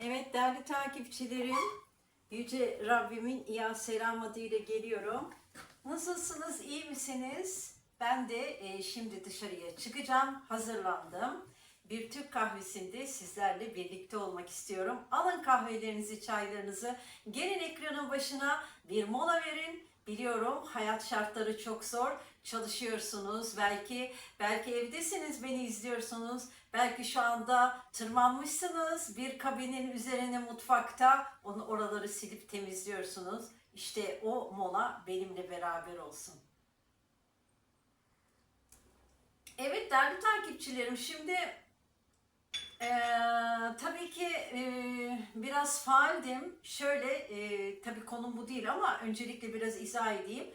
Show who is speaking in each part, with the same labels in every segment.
Speaker 1: Evet değerli takipçilerim, Yüce Rabbimin iyi selam adıyla geliyorum. Nasılsınız, iyi misiniz? Ben de e, şimdi dışarıya çıkacağım, hazırlandım. Bir Türk kahvesinde sizlerle birlikte olmak istiyorum. Alın kahvelerinizi, çaylarınızı, gelin ekranın başına bir mola verin. Biliyorum hayat şartları çok zor. Çalışıyorsunuz belki, belki evdesiniz beni izliyorsunuz. Belki şu anda tırmanmışsınız bir kabinin üzerine mutfakta onu oraları silip temizliyorsunuz. İşte o mola benimle beraber olsun. Evet değerli takipçilerim şimdi tabii ki eee, biraz faaldim. Şöyle eee tabii konum bu değil ama öncelikle biraz izah edeyim.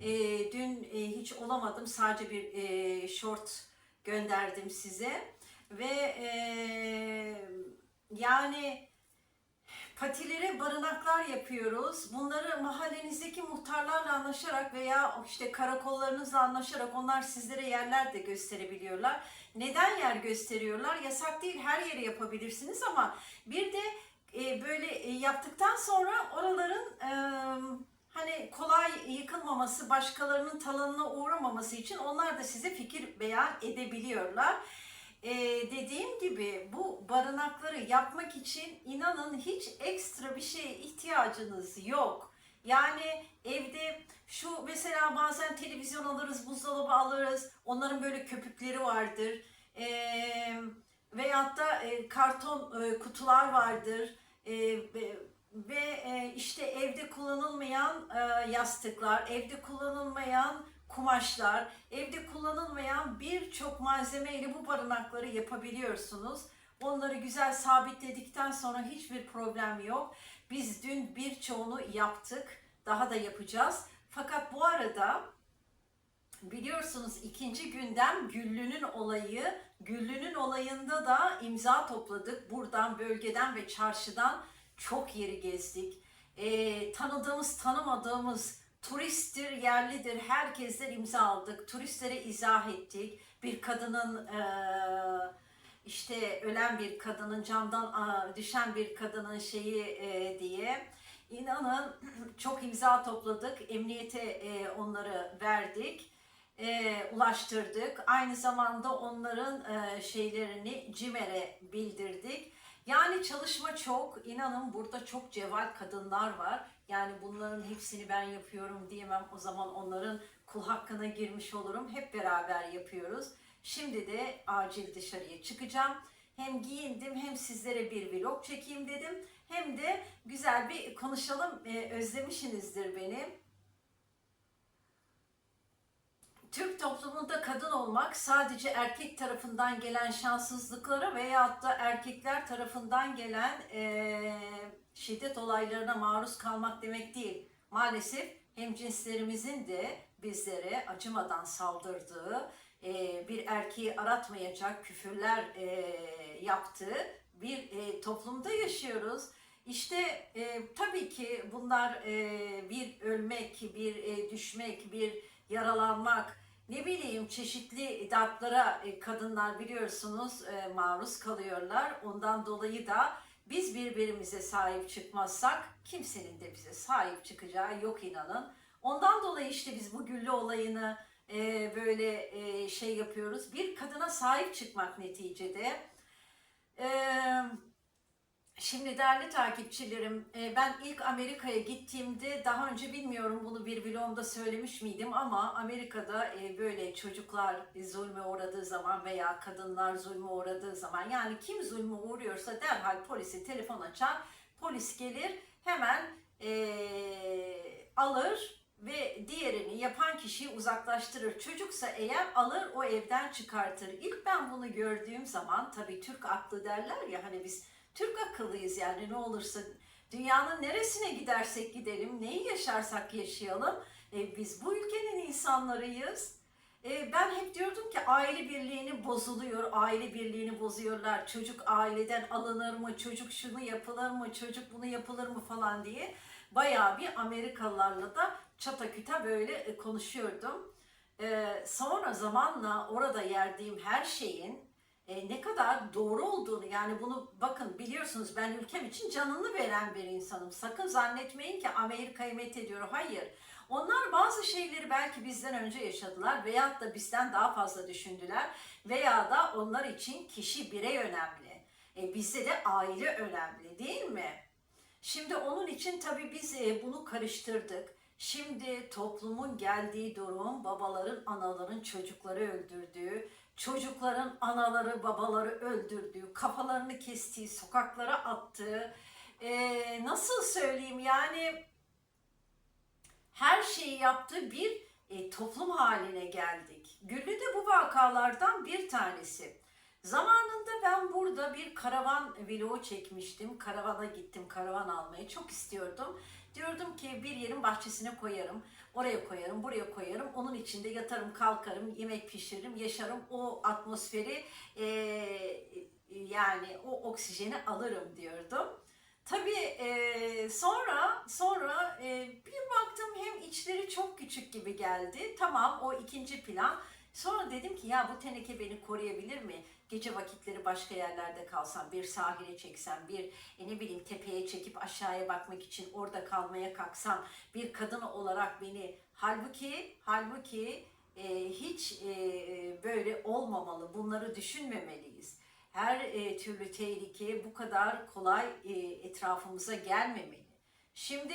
Speaker 1: Eee, dün eee, hiç olamadım sadece bir eee, short gönderdim size ve eee, yani patilere barınaklar yapıyoruz. Bunları mahallenizdeki muhtarlarla anlaşarak veya işte karakollarınızla anlaşarak onlar sizlere yerler de gösterebiliyorlar. Neden yer gösteriyorlar? Yasak değil her yere yapabilirsiniz ama bir de e, böyle e, yaptıktan sonra oraların e, hani kolay yıkılmaması, başkalarının talanına uğramaması için onlar da size fikir beyan edebiliyorlar. Ee, dediğim gibi bu barınakları yapmak için inanın hiç ekstra bir şeye ihtiyacınız yok. Yani evde şu mesela bazen televizyon alırız, buzdolabı alırız. Onların böyle köpükleri vardır. Ee, veyahut da e, karton e, kutular vardır. E, ve, ve e, işte evde kullanılmayan e, yastıklar, evde kullanılmayan kumaşlar, evde kullanılmayan birçok malzemeyle bu barınakları yapabiliyorsunuz. Onları güzel sabitledikten sonra hiçbir problem yok. Biz dün birçoğunu yaptık, daha da yapacağız. Fakat bu arada biliyorsunuz ikinci gündem Güllü'nün olayı. Güllü'nün olayında da imza topladık. Buradan, bölgeden ve çarşıdan çok yeri gezdik. Ee, tanıdığımız, tanımadığımız turisttir, yerlidir, herkesten imza aldık. Turistlere izah ettik. Bir kadının eee, işte ölen bir kadının camdan düşen bir kadının şeyi eee, diye. İnanın çok imza topladık. Emniyete eee, onları verdik. eee, ulaştırdık. Aynı zamanda onların eee, şeylerini CİMER'e bildirdik. Yani çalışma çok. İnanın burada çok cevval kadınlar var. Yani bunların hepsini ben yapıyorum diyemem. O zaman onların kul hakkına girmiş olurum. Hep beraber yapıyoruz. Şimdi de acil dışarıya çıkacağım. Hem giyindim hem sizlere bir vlog çekeyim dedim. Hem de güzel bir konuşalım. Ee, özlemişsinizdir beni. Türk toplumunda kadın olmak sadece erkek tarafından gelen şanssızlıklara veyahut da erkekler tarafından gelen eee, şiddet olaylarına maruz kalmak demek değil. Maalesef hemcinslerimizin de bizlere acımadan saldırdığı, eee, bir erkeği aratmayacak küfürler eee, yaptığı bir eee, toplumda yaşıyoruz. İşte e, tabii ki bunlar e, bir ölmek, bir e, düşmek, bir yaralanmak, ne bileyim çeşitli darplara e, kadınlar biliyorsunuz e, maruz kalıyorlar. Ondan dolayı da biz birbirimize sahip çıkmazsak kimsenin de bize sahip çıkacağı yok inanın. Ondan dolayı işte biz bu güllü olayını e, böyle şey yapıyoruz. Bir kadına sahip çıkmak neticede. Eee Şimdi değerli takipçilerim, e, ben ilk Amerika'ya gittiğimde daha önce bilmiyorum bunu bir vlogumda söylemiş miydim ama Amerika'da e, böyle çocuklar zulme uğradığı zaman veya kadınlar zulme uğradığı zaman yani kim zulme uğruyorsa derhal polise telefon açar, polis gelir hemen e, alır ve diğerini yapan kişiyi uzaklaştırır. Çocuksa eğer alır o evden çıkartır. İlk ben bunu gördüğüm zaman tabii Türk aklı derler ya hani biz Türk akıllıyız yani ne olursa dünyanın neresine gidersek gidelim, neyi yaşarsak yaşayalım. E, biz bu ülkenin insanlarıyız. E, ben hep diyordum ki aile birliğini bozuluyor, aile birliğini bozuyorlar. Çocuk aileden alınır mı, çocuk şunu yapılır mı, çocuk bunu yapılır mı falan diye. Bayağı bir Amerikalılarla da çataküte böyle e, konuşuyordum. E, sonra zamanla orada yerdiğim her şeyin e, ne kadar doğru olduğunu yani bunu bakın biliyorsunuz ben ülkem için canını veren bir insanım. Sakın zannetmeyin ki Amerika'yı methediyor. Hayır. Onlar bazı şeyleri belki bizden önce yaşadılar veyahut da bizden daha fazla düşündüler veya da onlar için kişi birey önemli. E, bizde de aile önemli değil mi? Şimdi onun için tabii biz e, bunu karıştırdık. Şimdi toplumun geldiği durum babaların anaların çocukları öldürdüğü, çocukların anaları babaları öldürdüğü, kafalarını kestiği, sokaklara attığı, e, nasıl söyleyeyim yani her şeyi yaptığı bir e, toplum haline geldik. Güllü de bu vakalardan bir tanesi. Zamanında ben burada bir karavan vlogu çekmiştim. Karavana gittim, karavan almayı çok istiyordum. Diyordum ki bir yerin bahçesine koyarım, oraya koyarım, buraya koyarım. Onun içinde yatarım, kalkarım, yemek pişiririm, yaşarım. O atmosferi e, yani o oksijeni alırım diyordum. Tabii e, sonra sonra e, bir baktım hem içleri çok küçük gibi geldi. Tamam o ikinci plan. Sonra dedim ki ya bu teneke beni koruyabilir mi? Gece vakitleri başka yerlerde kalsam, bir sahile çeksem, bir e, ne bileyim tepeye çekip aşağıya bakmak için orada kalmaya kalksam, bir kadın olarak beni halbuki halbuki e, hiç e, böyle olmamalı. Bunları düşünmemeliyiz her e, türlü tehlike bu kadar kolay e, etrafımıza gelmemeli. Şimdi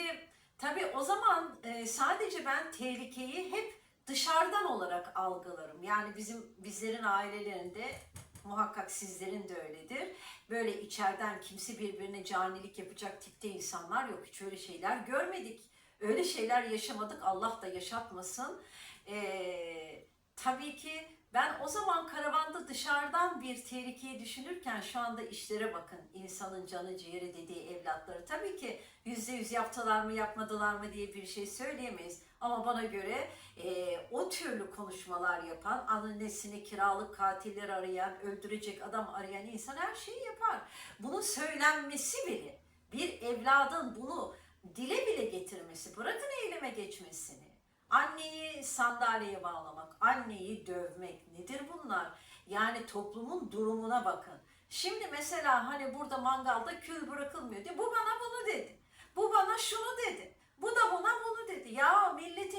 Speaker 1: tabii o zaman e, sadece ben tehlikeyi hep dışarıdan olarak algılarım. Yani bizim bizlerin ailelerinde muhakkak sizlerin de öyledir. Böyle içeriden kimse birbirine canilik yapacak tipte insanlar yok. Hiç öyle şeyler görmedik. Öyle şeyler yaşamadık. Allah da yaşatmasın. Ee, tabii ki ben o zaman karavanda dışarıdan bir tehlikeyi düşünürken şu anda işlere bakın. İnsanın canı ciğeri dediği evlatları. Tabii ki yüzde yüz yaptılar mı yapmadılar mı diye bir şey söyleyemeyiz. Ama bana göre e, o türlü konuşmalar yapan, annesini kiralık katiller arayan, öldürecek adam arayan insan her şeyi yapar. Bunun söylenmesi bile, bir evladın bunu dile bile getirmesi, bırakın eyleme geçmesini. Anneyi sandalyeye bağlamak, anneyi dövmek nedir bunlar? Yani toplumun durumuna bakın. Şimdi mesela hani burada mangalda kül bırakılmıyor diye bu bana bunu dedi. Bu bana şunu dedi. Bu da buna bunu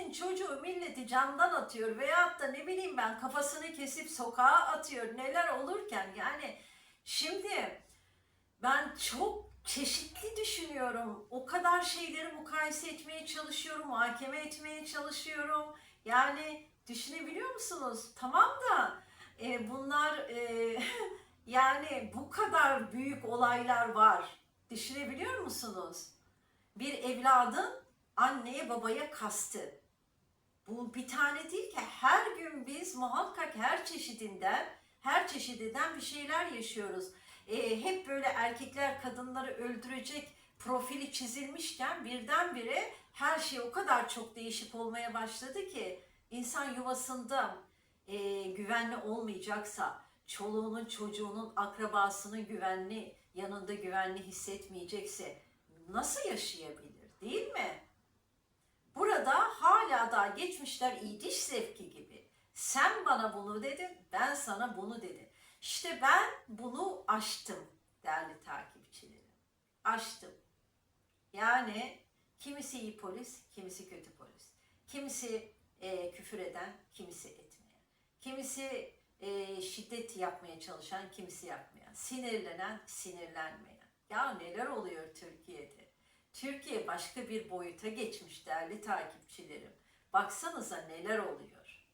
Speaker 1: milletin çocuğu milleti candan atıyor veyahut da ne bileyim ben kafasını kesip sokağa atıyor. Neler olurken yani şimdi ben çok çeşitli düşünüyorum. O kadar şeyleri mukayese etmeye çalışıyorum, muhakeme etmeye çalışıyorum. Yani düşünebiliyor musunuz? Tamam da e, bunlar e, yani bu kadar büyük olaylar var. Düşünebiliyor musunuz? Bir evladın anneye babaya kastı. Bu bir tane değil ki her gün biz muhakkak her çeşidinden her çeşidinden bir şeyler yaşıyoruz e, hep böyle erkekler kadınları öldürecek profili çizilmişken birdenbire her şey o kadar çok değişik olmaya başladı ki insan yuvasında e, güvenli olmayacaksa, çoluğunun, çocuğunun, akrabasının güvenli, yanında güvenli hissetmeyecekse nasıl yaşayabilir değil mi? Burada hala da geçmişler iyiliş zevki gibi. Sen bana bunu dedin, ben sana bunu dedim. İşte ben bunu aştım değerli takipçilerim. Aştım. Yani kimisi iyi polis, kimisi kötü polis. Kimisi e, küfür eden, kimisi etmeyen. Kimisi e, şiddet yapmaya çalışan, kimisi yapmayan. Sinirlenen, sinirlenmeyen. Ya neler oluyor Türkiye'de? Türkiye başka bir boyuta geçmiş değerli takipçilerim. Baksanıza neler oluyor.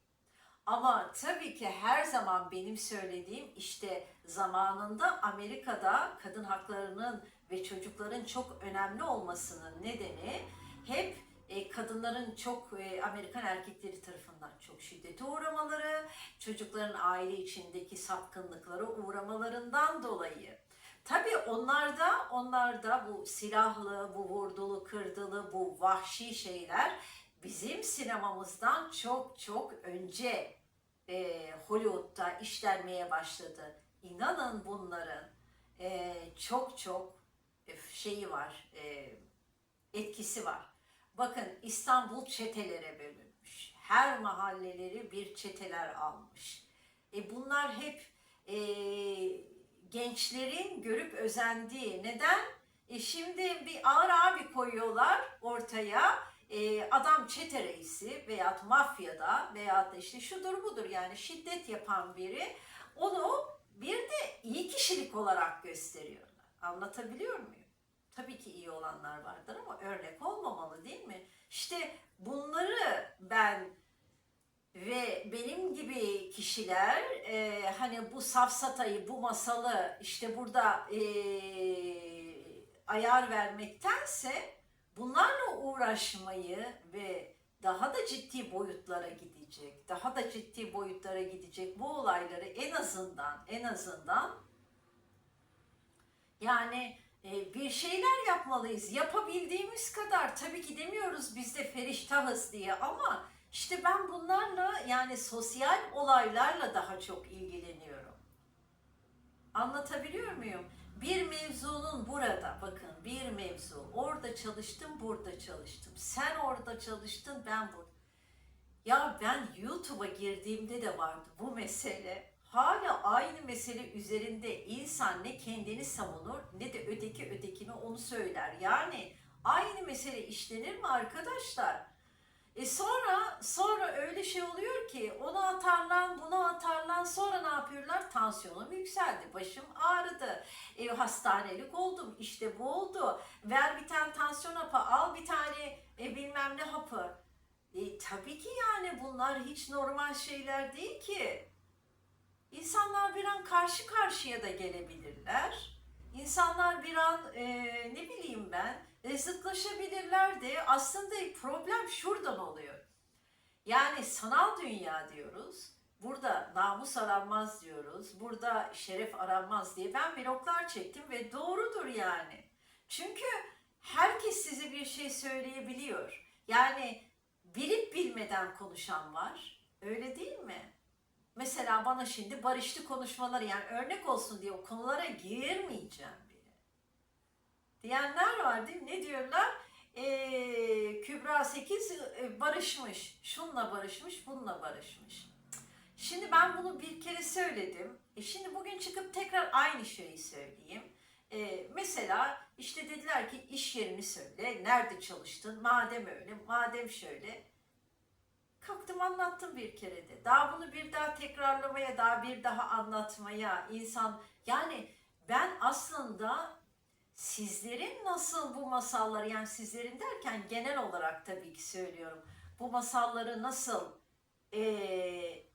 Speaker 1: Ama tabii ki her zaman benim söylediğim işte zamanında Amerika'da kadın haklarının ve çocukların çok önemli olmasının nedeni hep e, kadınların çok e, Amerikan erkekleri tarafından çok şiddete uğramaları, çocukların aile içindeki sapkınlıklara uğramalarından dolayı. Tabii onlar da, onlar da bu silahlı, bu vurdulu, kırdılı, bu vahşi şeyler bizim sinemamızdan çok çok önce e, Hollywood'da işlenmeye başladı. İnanın bunların e, çok çok e, şeyi var, e, etkisi var. Bakın İstanbul çetelere bölünmüş. Her mahalleleri bir çeteler almış. E bunlar hep e, gençlerin görüp özendiği. Neden? E şimdi bir ağır abi koyuyorlar ortaya. E, adam çete reisi veyahut mafyada veyahut da işte şudur budur yani şiddet yapan biri. Onu bir de iyi kişilik olarak gösteriyorlar. Anlatabiliyor muyum? Tabii ki iyi olanlar vardır ama örnek olmamalı değil mi? İşte bunları ben ve benim gibi kişiler e, hani bu safsatayı, bu masalı işte burada e, ayar vermektense bunlarla uğraşmayı ve daha da ciddi boyutlara gidecek, daha da ciddi boyutlara gidecek bu olayları en azından en azından yani e, bir şeyler yapmalıyız. Yapabildiğimiz kadar tabii ki demiyoruz biz de feriştahız diye ama işte ben bunlarla yani sosyal olaylarla daha çok ilgileniyorum. Anlatabiliyor muyum? Bir mevzunun burada bakın bir mevzu. Orada çalıştım, burada çalıştım. Sen orada çalıştın, ben burada. Ya ben YouTube'a girdiğimde de vardı bu mesele. Hala aynı mesele üzerinde insan ne kendini savunur ne de öteki ötekine onu söyler. Yani aynı mesele işlenir mi arkadaşlar? E sonra sonra öyle şey oluyor ki onu atarlan bunu atarlan sonra ne yapıyorlar? Tansiyonum yükseldi, başım ağrıdı, e, hastanelik oldum, işte bu oldu. Ver bir tane tansiyon hapı, al bir tane e, bilmem ne hapı. E, tabii ki yani bunlar hiç normal şeyler değil ki. İnsanlar bir an karşı karşıya da gelebilirler. İnsanlar bir an e, ne bileyim ben e, zıtlaşabilirler de aslında problem şuradan oluyor. Yani sanal dünya diyoruz. Burada namus aranmaz diyoruz. Burada şeref aranmaz diye ben vloglar çektim ve doğrudur yani. Çünkü herkes size bir şey söyleyebiliyor. Yani bilip bilmeden konuşan var. Öyle değil mi? Mesela bana şimdi barışlı konuşmaları yani örnek olsun diye o konulara girmeyeceğim. Diyenler var değil mi? Ne diyorlar? Ee, Kübra 8 e, barışmış. Şunla barışmış, bununla barışmış. Şimdi ben bunu bir kere söyledim. E şimdi bugün çıkıp tekrar aynı şeyi söyleyeyim. E, mesela işte dediler ki iş yerini söyle, nerede çalıştın, madem öyle, madem şöyle. Kalktım anlattım bir kere de. Daha bunu bir daha tekrarlamaya, daha bir daha anlatmaya insan yani ben aslında sizlerin nasıl bu masalları yani sizlerin derken genel olarak tabii ki söylüyorum. Bu masalları nasıl eee,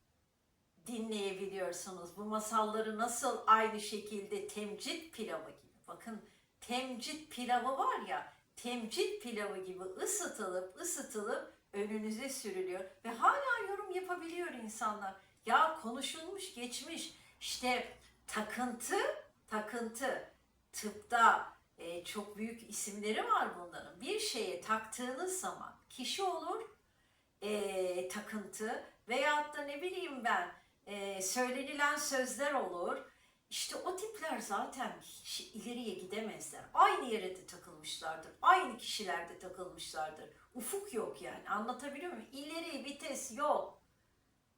Speaker 1: dinleyebiliyorsunuz? Bu masalları nasıl aynı şekilde temcit pilavı gibi. Bakın temcit pilavı var ya temcit pilavı gibi ısıtılıp ısıtılıp önünüze sürülüyor ve hala yorum yapabiliyor insanlar. Ya konuşulmuş geçmiş işte takıntı takıntı tıpta e, çok büyük isimleri var bunların. Bir şeye taktığınız zaman kişi olur e, takıntı veyahut da ne bileyim ben e, söylenilen sözler olur. İşte o tipler zaten hiç ileriye gidemezler. Aynı yere de takılmışlardır. Aynı kişilerde takılmışlardır. Ufuk yok yani. Anlatabiliyor muyum? İleri vites yok.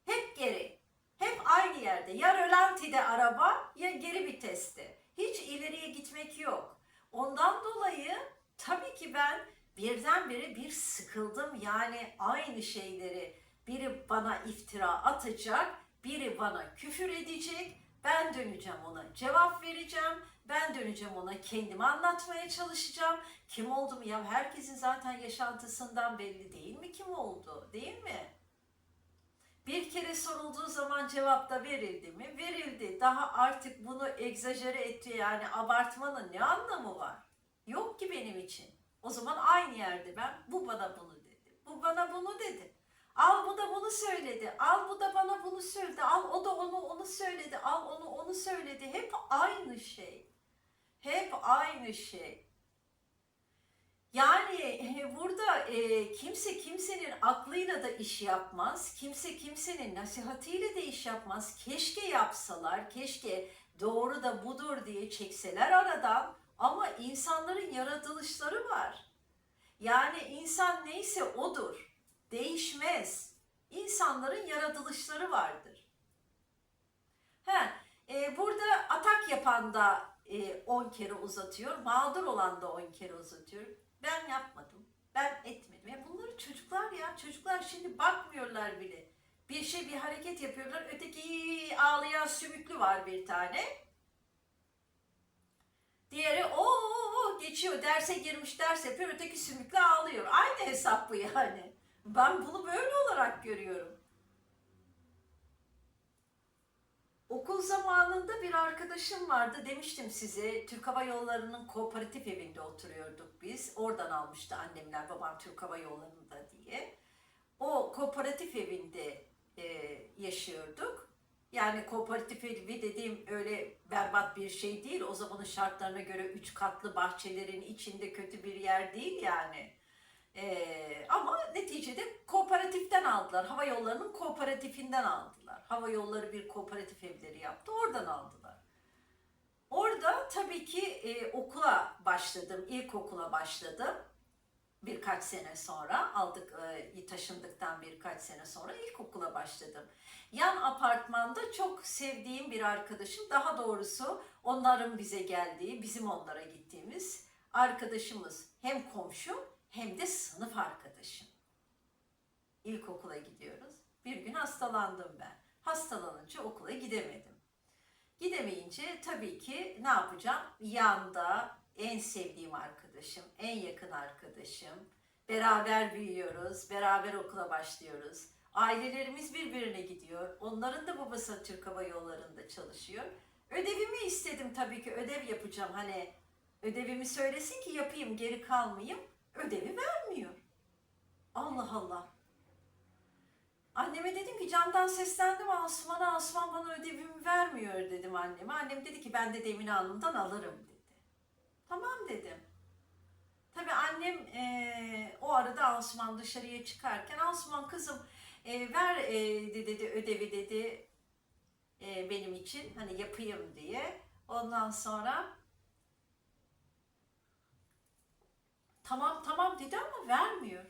Speaker 1: Hep geri. Hep aynı yerde. Ya rölantide araba ya geri viteste. Hiç ileriye gitmek yok. Ondan dolayı tabii ki ben birdenbire bir sıkıldım. Yani aynı şeyleri biri bana iftira atacak, biri bana küfür edecek. Ben döneceğim ona cevap vereceğim. Ben döneceğim ona kendimi anlatmaya çalışacağım. Kim oldum ya herkesin zaten yaşantısından belli değil mi kim oldu değil mi? Bir kere sorulduğu zaman cevap da verildi mi? Verildi. Daha artık bunu egzajere etti yani abartmanın ne anlamı var? Yok ki benim için. O zaman aynı yerde ben bu bana bunu dedi. Bu bana bunu dedi. Al bu da bunu söyledi. Al bu da bana bunu söyledi. Al o da onu onu söyledi. Al onu onu söyledi. Hep aynı şey. Hep aynı şey. Yani e, burada e, kimse kimsenin aklıyla da iş yapmaz. Kimse kimsenin nasihatiyle de iş yapmaz. Keşke yapsalar, keşke doğru da budur diye çekseler aradan. Ama insanların yaratılışları var. Yani insan neyse odur. Değişmez. İnsanların yaratılışları vardır. He, E, burada atak yapan da e, 10 kere uzatıyor, mağdur olan da 10 kere uzatıyor. Ben yapmadım, ben etmedim. Ya bunları çocuklar ya, çocuklar şimdi bakmıyorlar bile. Bir şey, bir hareket yapıyorlar, öteki ağlayan sümüklü var bir tane. Diğeri o geçiyor, derse girmiş, ders yapıyor, öteki sümüklü ağlıyor. Aynı hesap bu yani. Ben bunu böyle olarak görüyorum. Okul zamanında bir arkadaşım vardı demiştim size Türk Hava Yolları'nın kooperatif evinde oturuyorduk biz. Oradan almıştı annemler babam Türk Hava Yolları'nda diye. O kooperatif evinde e, yaşıyorduk. Yani kooperatif evi dediğim öyle berbat bir şey değil. O zamanın şartlarına göre üç katlı bahçelerin içinde kötü bir yer değil yani. Ee, ama neticede kooperatiften aldılar. Hava yollarının kooperatifinden aldılar. Hava yolları bir kooperatif evleri yaptı. Oradan aldılar. Orada tabii ki e, okula başladım. ilkokula başladım. Birkaç sene sonra aldık e, taşındıktan birkaç sene sonra ilkokula başladım. Yan apartmanda çok sevdiğim bir arkadaşım, daha doğrusu onların bize geldiği, bizim onlara gittiğimiz arkadaşımız hem komşu hem de sınıf arkadaşım. İlkokula gidiyoruz. Bir gün hastalandım ben. Hastalanınca okula gidemedim. Gidemeyince tabii ki ne yapacağım? Yanda en sevdiğim arkadaşım, en yakın arkadaşım. Beraber büyüyoruz, beraber okula başlıyoruz. Ailelerimiz birbirine gidiyor. Onların da babası Türk Hava Yolları'nda çalışıyor. Ödevimi istedim tabii ki ödev yapacağım. Hani ödevimi söylesin ki yapayım, geri kalmayayım. Ödevi vermiyor. Allah Allah. Anneme dedim ki camdan seslendim Asuman'a Asuman bana ödevimi vermiyor dedim anneme. Annem dedi ki ben de Emine Hanım'dan alırım dedi. Tamam dedim. Tabii annem eee, o arada Asuman dışarıya çıkarken Asuman kızım eee, ver eee, de- dedi ödevi dedi eee, benim için hani yapayım diye. Ondan sonra tamam tamam dedi ama vermiyor.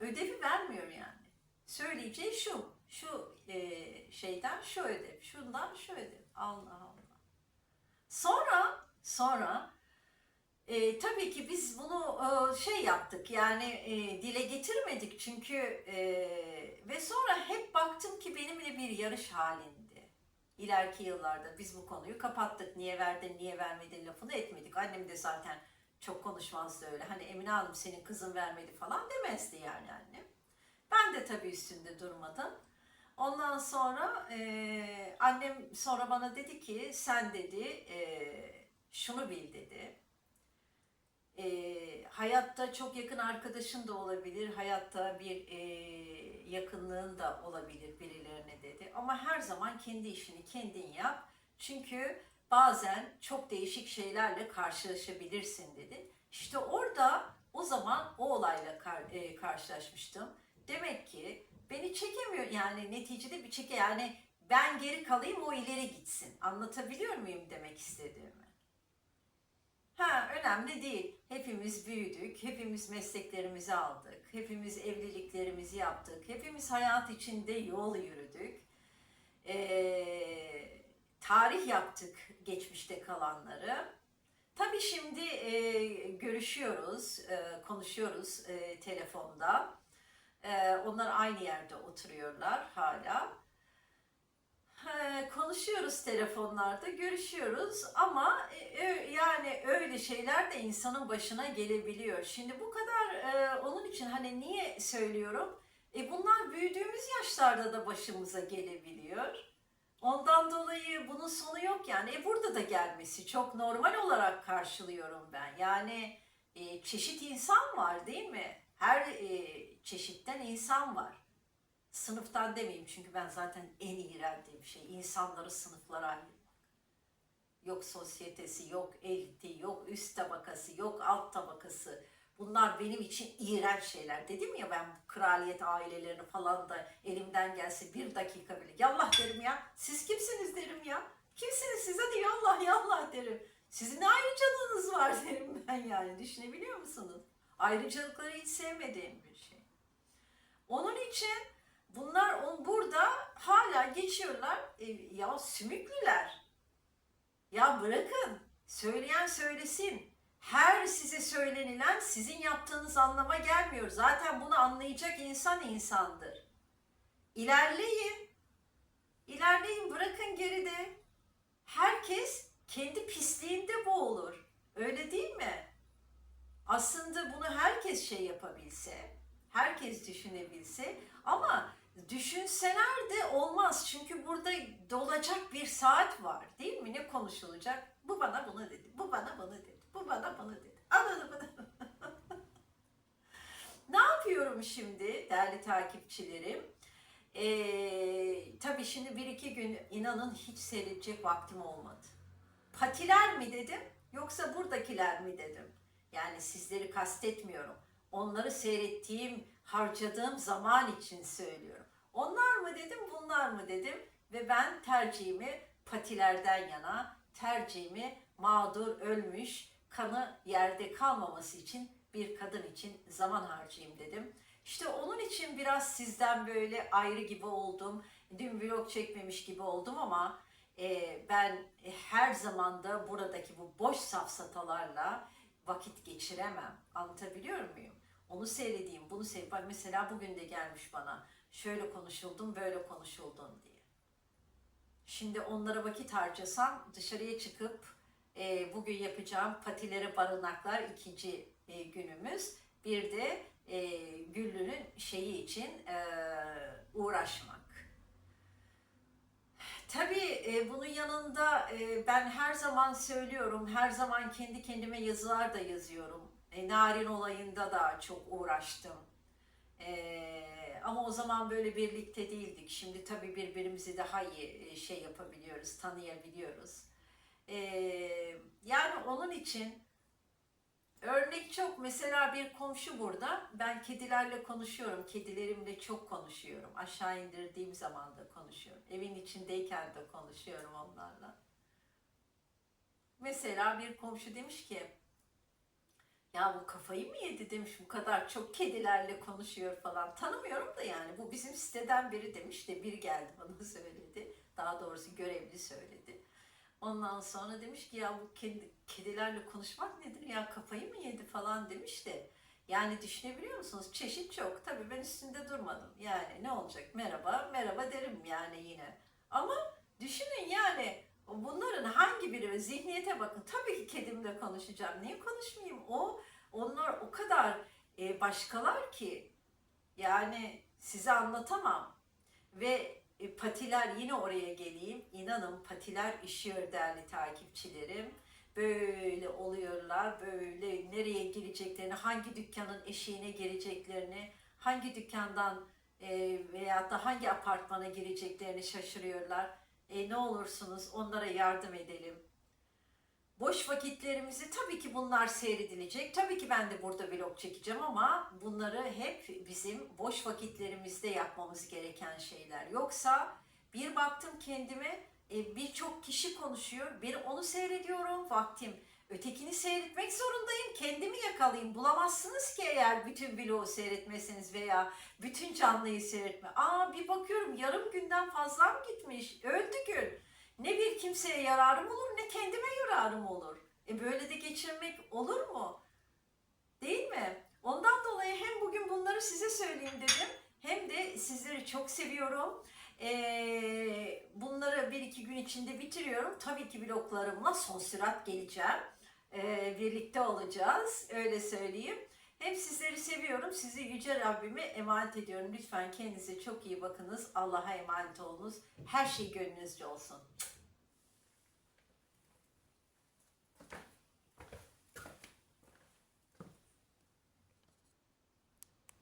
Speaker 1: Ödevi vermiyor yani. Söyleyeceği şu, şu eee, şeyden şu ödev, şundan şu ödev. Allah Allah. Sonra, sonra e, tabii ki biz bunu e, şey yaptık yani e, dile getirmedik çünkü e, ve sonra hep baktım ki benimle bir yarış halinde. İleriki yıllarda biz bu konuyu kapattık. Niye verdin, niye vermedin lafını etmedik. Annem de zaten çok konuşmazdı öyle. Hani Emine Hanım senin kızın vermedi falan demezdi yani annem. Ben de tabii üstünde durmadım. Ondan sonra e, annem sonra bana dedi ki sen dedi e, şunu bil dedi. E, hayatta çok yakın arkadaşın da olabilir, hayatta bir e, yakınlığın da olabilir birilerine dedi. Ama her zaman kendi işini kendin yap. Çünkü bazen çok değişik şeylerle karşılaşabilirsin dedi. İşte orada o zaman o olayla kar- e, karşılaşmıştım. Demek ki beni çekemiyor yani neticede bir çeke yani ben geri kalayım o ileri gitsin. Anlatabiliyor muyum demek istediğimi? Ha önemli değil. Hepimiz büyüdük, hepimiz mesleklerimizi aldık, hepimiz evliliklerimizi yaptık, hepimiz hayat içinde yol yürüdük. Ee, tarih yaptık geçmişte kalanları. Tabii şimdi e, görüşüyoruz, e, konuşuyoruz e, telefonda. E, onlar aynı yerde oturuyorlar hala. He, konuşuyoruz telefonlarda, görüşüyoruz ama e, yani öyle şeyler de insanın başına gelebiliyor. Şimdi bu kadar e, onun için hani niye söylüyorum? E bunlar büyüdüğümüz yaşlarda da başımıza gelebiliyor. Ondan dolayı bunun sonu yok yani. E burada da gelmesi çok normal olarak karşılıyorum ben. Yani e, çeşit insan var değil mi? Her e, çeşitten insan var sınıftan demeyeyim çünkü ben zaten en iğrendiğim şey insanları sınıflara ayırmak. Yok sosyetesi, yok eliti, yok üst tabakası, yok alt tabakası. Bunlar benim için iğrenç şeyler. Dedim ya ben bu kraliyet ailelerini falan da elimden gelse bir dakika bile. Yallah derim ya. Siz kimsiniz derim ya. Kimsiniz siz hadi yallah yallah derim. Sizin ne ayrıcalığınız var derim ben yani. Düşünebiliyor musunuz? Ayrıcalıkları hiç sevmediğim bir şey. Onun için Bunlar on, burada hala geçiyorlar. E, ya sümüklüler. Ya bırakın. Söyleyen söylesin. Her size söylenilen sizin yaptığınız anlama gelmiyor. Zaten bunu anlayacak insan insandır. İlerleyin. İlerleyin bırakın geride. Herkes kendi pisliğinde boğulur. Öyle değil mi? Aslında bunu herkes şey yapabilse, herkes düşünebilse ama düşünseler de olmaz. Çünkü burada dolacak bir saat var değil mi? Ne konuşulacak? Bu bana bunu dedi, bu bana bunu dedi, bu bana bunu dedi. Anladın mı? ne yapıyorum şimdi değerli takipçilerim? Ee, tabii şimdi bir iki gün inanın hiç seyredecek vaktim olmadı. Patiler mi dedim yoksa buradakiler mi dedim. Yani sizleri kastetmiyorum. Onları seyrettiğim, harcadığım zaman için söylüyorum. Onlar mı dedim, bunlar mı dedim ve ben tercihimi patilerden yana, tercihimi mağdur, ölmüş, kanı yerde kalmaması için bir kadın için zaman harcayayım dedim. İşte onun için biraz sizden böyle ayrı gibi oldum. Dün vlog çekmemiş gibi oldum ama e, ben her zaman da buradaki bu boş safsatalarla vakit geçiremem. Anlatabiliyor muyum? Onu seyredeyim, bunu seyredeyim. Mesela bugün de gelmiş bana. Şöyle konuşuldun, böyle konuşuldun diye. Şimdi onlara vakit harcasam dışarıya çıkıp e, bugün yapacağım patilere barınaklar ikinci e, günümüz. Bir de e, Güllü'nün şeyi için e, uğraşmak. Tabii e, bunun yanında e, ben her zaman söylüyorum, her zaman kendi kendime yazılar da yazıyorum. E, Narin olayında da çok uğraştım. E, ama o zaman böyle birlikte değildik. Şimdi tabii birbirimizi daha iyi e, şey yapabiliyoruz, tanıyabiliyoruz. E, yani onun için örnek çok. Mesela bir komşu burada. Ben kedilerle konuşuyorum. Kedilerimle çok konuşuyorum. Aşağı indirdiğim zaman da konuşuyorum. Evin içindeyken de konuşuyorum onlarla. Mesela bir komşu demiş ki ya bu kafayı mı yedi demiş bu kadar çok kedilerle konuşuyor falan. Tanımıyorum da yani bu bizim siteden biri demiş de biri geldi bana söyledi. Daha doğrusu görevli söyledi. Ondan sonra demiş ki ya bu kedi, kedilerle konuşmak nedir ya kafayı mı yedi falan demiş de. Yani düşünebiliyor musunuz? Çeşit çok. Tabii ben üstünde durmadım. Yani ne olacak? Merhaba, merhaba derim yani yine. Ama düşünün yani bunların hangi biri zihniyete bakın. Tabii ki kedimle konuşacağım. Niye konuşmayayım? O onlar o kadar e, başkalar ki yani size anlatamam. Ve e, patiler yine oraya geleyim. İnanın patiler işiyor değerli takipçilerim. Böyle oluyorlar, böyle nereye gireceklerini, hangi dükkanın eşiğine gireceklerini, hangi dükkandan e, veya da hangi apartmana gireceklerini şaşırıyorlar. E, ne olursunuz onlara yardım edelim. Boş vakitlerimizi tabii ki bunlar seyredilecek. Tabii ki ben de burada vlog çekeceğim ama bunları hep bizim boş vakitlerimizde yapmamız gereken şeyler. Yoksa bir baktım kendime e, birçok kişi konuşuyor. Bir onu seyrediyorum vaktim. Ötekini seyretmek zorundayım. Kendimi yakalayayım. Bulamazsınız ki eğer bütün vlogu seyretmeseniz veya bütün canlıyı seyretme. Aa bir bakıyorum yarım günden fazla mı gitmiş? Öldü gün. Ne bir kimseye yararım olur ne kendime yararım olur. E böyle de geçirmek olur mu? Değil mi? Ondan dolayı hem bugün bunları size söyleyeyim dedim. Hem de sizleri çok seviyorum. Ee, bunları bir iki gün içinde bitiriyorum. Tabii ki vloglarımla son sürat geleceğim. Ee, birlikte olacağız. Öyle söyleyeyim. Hem sizleri seviyorum. Sizi Yüce Rabbime emanet ediyorum. Lütfen kendinize çok iyi bakınız. Allah'a emanet olunuz. Her şey gönlünüzce olsun.